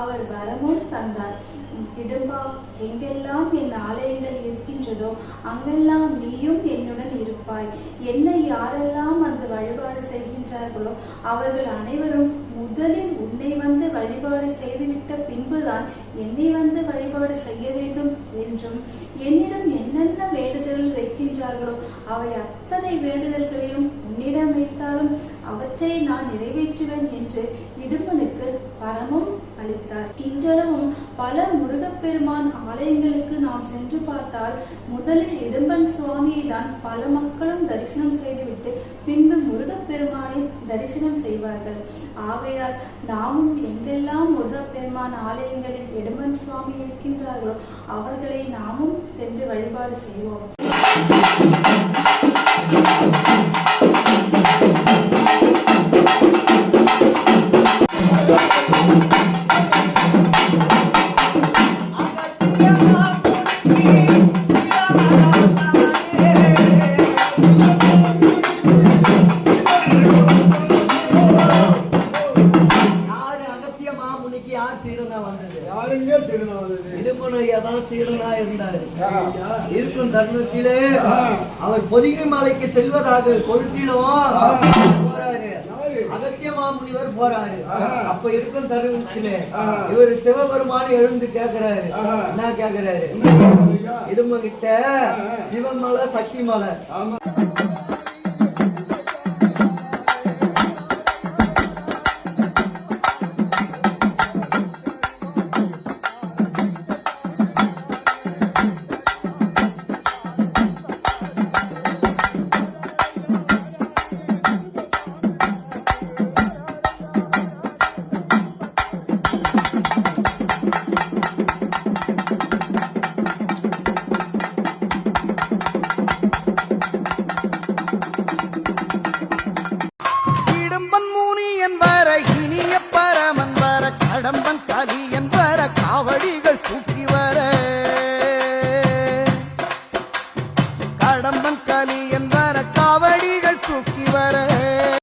அவர் வரமும் தந்தார். இடும்பா எங்கெல்லாம் என் ஆலயங்கள் இருக்கின்றதோ அங்கெல்லாம் நீயும் என்னுடன் இருப்பாய். என்னை யாரெல்லாம் அந்த வழிபாடு செய்கின்றார்களோ அவர்கள் அனைவரும் முதலில் உன்னை வந்து வழிபாடு செய்துவிட்ட பின்புதான் என்னை வந்து வழிபாடு செய்ய வேண்டும் என்றும் என்னிடம் என்னென்ன வேண்டுதல்கள் வைக்கின்றார்களோ அவை அத்தனை வேண்டுதல்களையும் உன்னிடம் வைத்தாலும் அவற்றை நான் நிறைவேற்றுவேன் என்று இடும்பனுக்கு பரமும் அளித்தார். இன்றளவும் பல முருகப்பெருமான் ஆலயங்களுக்கு நாம் சென்று பார்த்தால் முதலில் இடும்பன் சுவாமியை தான் பல மக்களும் தரிசனம் செய்துவிட்டு பின்பு முருகப்பெருமானை தரிசனம் செய்வார்கள். ஆகையால் நாமும் எங்கெல்லாம் முருகப்பெருமான் ஆலயங்களில் இடும்பன் சுவாமி இருக்கின்றார்களோ அவர்களை நாமும் சென்று வழிபாடு செய்வோம். யாரு யார் சீடனா வந்தது யாருங்க சிறுனா வந்தது இடுமனையா தான் சீடனா இருந்தாரு. இருக்கும் தருணத்திலே. அவர் பொதிகை மலைக்கு செல்வதாக கொள்கிலும். போறாரு? அகத்திய மாமுனிவர் போறாரு. அப்ப இருக்கும் தருணத்திலே. இவர் சிவபெருமான எழுந்து கேக்குறாரு. என்ன கேக்குறாரு என்ன கேக்குறீங்க? இடும கிட்ட ஆ. சிவன் மலை சக்தி மலை கடம்பன் கலியன் வர காவடிகள் தூக்கி வர.